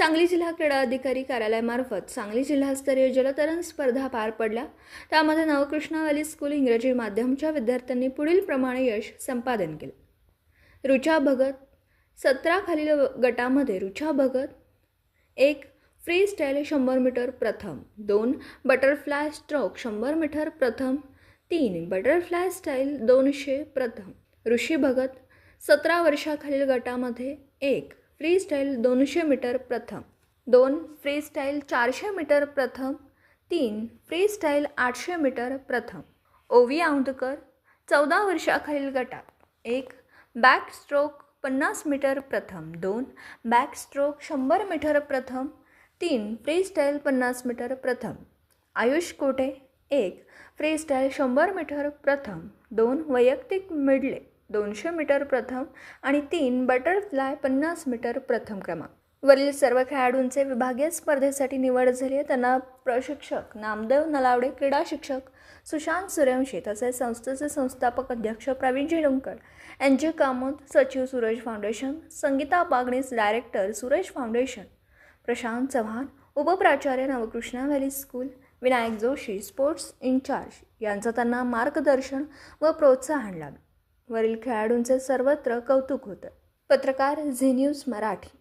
सांगली जिल्हा क्रीडा अधिकारी कार्यालयामार्फत सांगली जिल्हास्तरीय जलतरण स्पर्धा पार पडल्या. त्यामध्ये नवकृष्णा व्हॅली स्कूल इंग्रजी माध्यमच्या विद्यार्थ्यांनी पुढील प्रमाणे यश संपादन केलं. रुचा भगत सतरा खालील गटामध्ये रुचा भगत एक फ्री स्टाईल शंभर मीटर प्रथम दोन बटरफ्लाय स्ट्रोक शंभर मीटर प्रथम तीन बटरफ्लाय स्टाईल दोनशे प्रथम ऋषी भगत सतरा वर्षाखालील गटामध्ये एक फ्रीस्टाईल दोनशे मीटर प्रथम. दोन फ्रीस्टाईल चारशे मीटर प्रथम. तीन फ्रीस्टाईल आठशे मीटर प्रथम. ओवी औंधकर चौदा वर्षाखालील गटात. एक बॅक स्ट्रोक पन्नास मीटर प्रथम. दोन बॅक स्ट्रोक शंभर मीटर प्रथम. तीन फ्रीस्टाईल पन्नास मीटर प्रथम. आयुष कोटे एक फ्रीस्टाईल शंभर मीटर प्रथम. दोन वैयक्तिक मिडले. दोनशे मीटर प्रथम आणि तीन बटरफ्लाय पन्नास मीटर प्रथम क्रमांक. वरील सर्व खेळाडूंचे विभागीय स्पर्धेसाठी निवड झाली आहे. त्यांना प्रशिक्षक नामदेव नलावडे क्रीडा शिक्षक सुशांत सूर्यवंशी तसेच संस्थेचे संस्थापक अध्यक्ष प्रवीण झेडुंकर एन जी कामत सचिव Suresh foundation Sangeeta Bagnis director Suresh foundation Prashant Chavan उपप्राचार्य Navkrishna valley school Vinayak Joshi sports incharge यांचं त्यांना मार्गदर्शन व प्रोत्साहन लागलं वरील खेळाडूंचे सर्वत्र कौतुक होतं. पत्रकार झी न्यूज मराठी.